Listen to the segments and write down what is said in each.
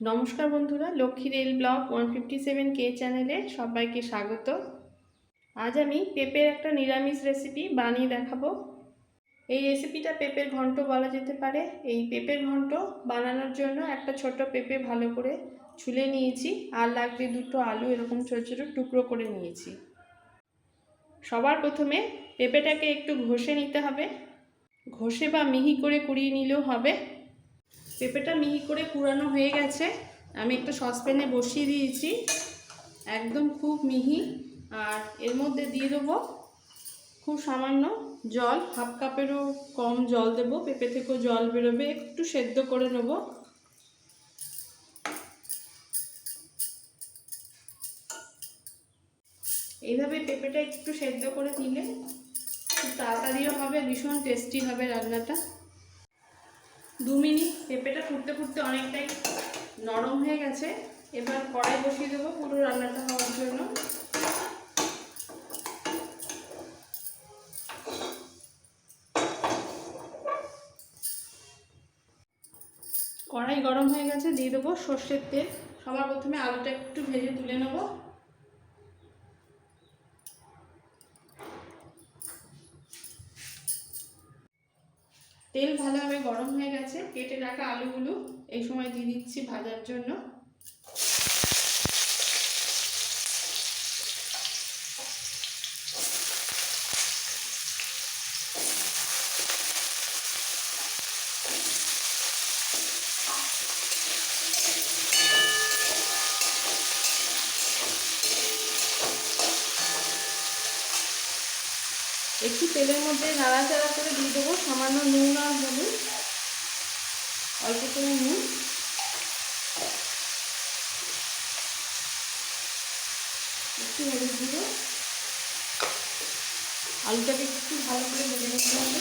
নমস্কার বন্ধুরা, Lakshmi rail blog one fifty seven কে চ্যানেলে সবাইকে স্বাগত। আজ আমি পেঁপের একটা নিরামিষ রেসিপি বানিয়ে দেখাবো। এই রেসিপিটা পেঁপের ঘন্ট বলা যেতে পারে। এই পেঁপের ঘন্ট বানানোর জন্য একটা ছোট পেঁপে ভালো করে ছুলে নিয়েছি। আর লাগবে দুটো আলু, এরকম ছোটো ছোটো টুকরো করে নিয়েছি। সবার প্রথমে পেঁপেটাকে একটু ঘষে নিতে হবে। ঘষে বা মিহি করে কুড়িয়ে নিলেও হবে। পেঁপেটা মিহি করে কুড়ানো হয়ে গেছে। আমি একটা সসপ্যানে বসিয়ে দিয়েছি। একদম খুব মিহি। আর এর মধ্যে দিয়ে দেবো খুব সামান্য জল। হাফ কাপেরও কম জল দেবো। পেঁপে থেকেও জল বেরোবে। একটু সেদ্ধ করে নেব। এইভাবে পেঁপেটা একটু সেদ্ধ করে নিলে খুব তাড়াতাড়িও হবে, ভীষণ টেস্টি হবে রান্নাটা। দু মিনিট পেঁপেটা ফুটতে ফুটতে অনেকটাই নরম হয়ে গেছে। এবার কড়াই বসিয়ে দেবো পুরো রান্নাটা হওয়ার জন্য। কড়াই গরম হয়ে গেছে, দিয়ে দেবো সর্ষের তেল। সবার প্রথমে আলুটা একটু ভেজে তুলে নেব। তেল ভালোভাবে গরম হয়ে গেছে কেটে রাখা আলুগুলো এই সময় দিয়ে দিচ্ছি ভাজার জন্য। একটু তেলের মধ্যে নাড়াচাড়া করে দিয়ে দেবো। সামান্য নুন আর হলুদ। অল্প করে নুন। একটু হলুদ গুঁড়ো আলুটাকে একটু ভালো করে ভেজে নিতে হবে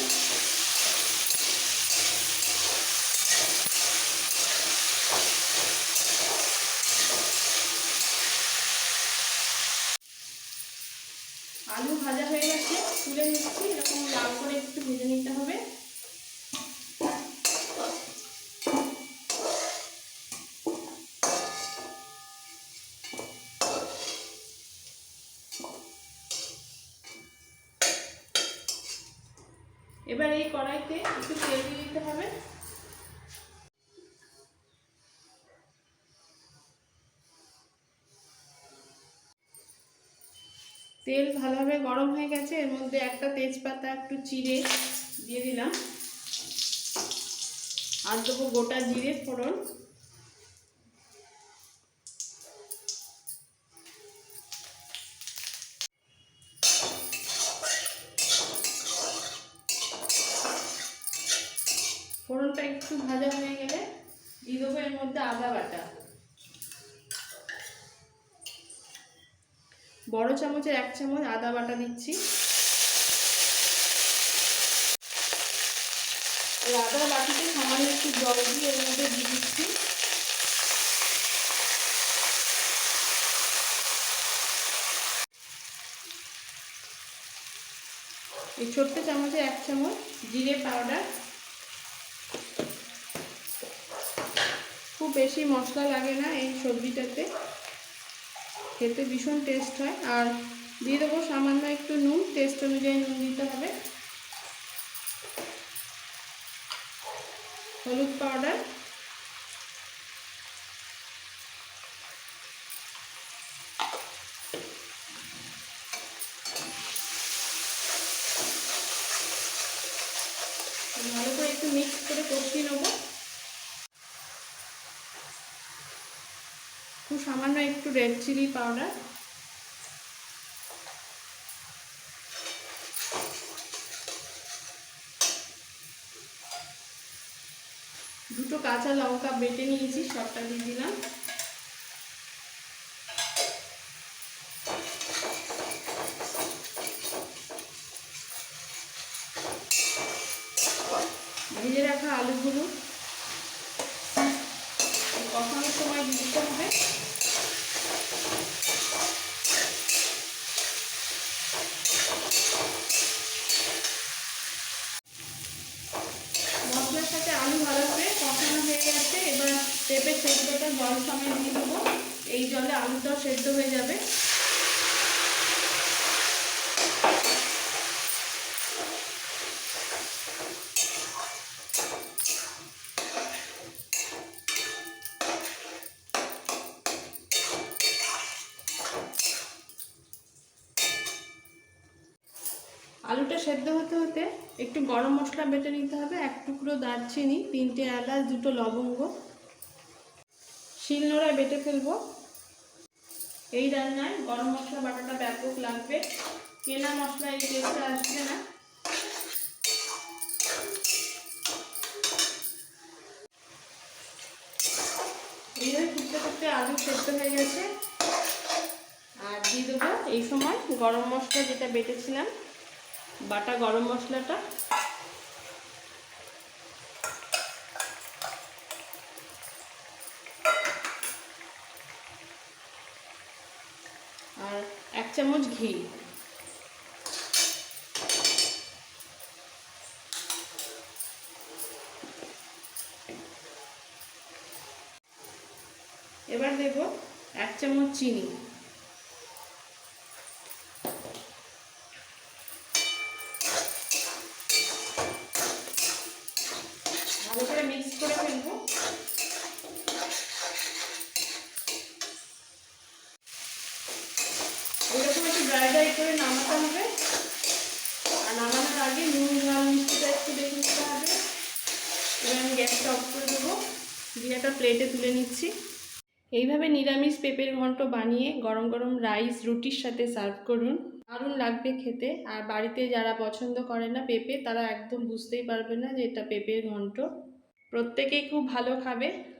আলু ভাজা হয়ে গেছে তুলে নিচ্ছি, এরকম লাল করে একটু ভেজে নিতে হবে। এবার এই কড়াইতে একটু তেল দিয়ে দিতে হবে। তেল ভালোভাবে গরম হয়ে গেছে, এর মধ্যে একটা তেজপাতা, একটু চিড়ে দিয়ে দিলাম। আর দেবো গোটা জিরে ফোড়ন। ফোড়নটা একটু ভাজা হয়ে গেলে দিয়ে দেবো এর মধ্যে আদা বাটা। বড় চামচের এক চামচ আদা বাটা দিচ্ছি। আদা বাটিতে সামান্য একটু জল দিয়ে এর মধ্যে দিয়ে দিচ্ছি। এই ছোট্ট চামচে এক চামচ জিরে পাউডার। খুব বেশি মশলা লাগে না এই সবজিটাতে। খেতে ভীষণ টেস্ট হয়। আর দিয়ে দেবো সামান্য একটু নুন টেস্ট অনুযায়ী নুন দিতে হবে। হলুদ পাউডার ভালো করে একটু মিক্স করে কষিয়ে নেব। খুব সামান্য একটু রেড চিলি পাউডার। দুটো কাঁচা লঙ্কা বেটে নিয়েছি, সবটা দিয়ে দিলাম। ভেজে রাখা আলুগুলো কষানোর সময় দিতে হবে। মশলার সাথে আলু ভালো করে কষানো হয়ে গেছে। এবার পেঁপে সেদ্ধটা জল সময় দিয়ে দেবো। এই জলে আলুটাও সেদ্ধ হয়ে যাবে আলুটা সেদ্ধ হতে হতে একটু গরম মশলা বেটে নিতে হবে, এক টুকরো দারচিনি, তিনটে এলাচ, দুটো লবঙ্গ। শিলনোড়ায় বেটে ফেলব। এই রান্নায় গরম মশলা বাটাটা ব্যাপক লাগবে। কেনা মশলা এই টেস্টটা আসবে না। এইভাবে আলু সেদ্ধ হয়ে গেছে। আর দিয়ে দেবো এই সময় গরম মশলা যেটা বেটেছিলাম। বাটা গরম মশলাটা। আর এক চামচ ঘি। এবার দেব এক চামচ চিনি ভালো করে মিক্স করে ফেলব এরকম একটু ড্রাই ড্রাই করে নামাতে হবে। আর নামানোর আগে নুন ঝাল মিষ্টিটা একটু দেখে নিতে হবে। এবার আমি গ্যাসটা অফ করে দেবো। দিয়ে একটা প্লেটে তুলে নিচ্ছি। এইভাবে নিরামিষ পেঁপের ঘন্ট বানিয়ে গরম গরম রাইস, রুটির সাথে সার্ভ করুন। দারুণ লাগবে খেতে। আর বাড়িতে যারা পছন্দ করে না পেঁপে, তারা একদম বুঝতেই পারবে না যে এটা পেঁপের ঘন্ট। প্রত্যেকেই খুব ভালো খাবে।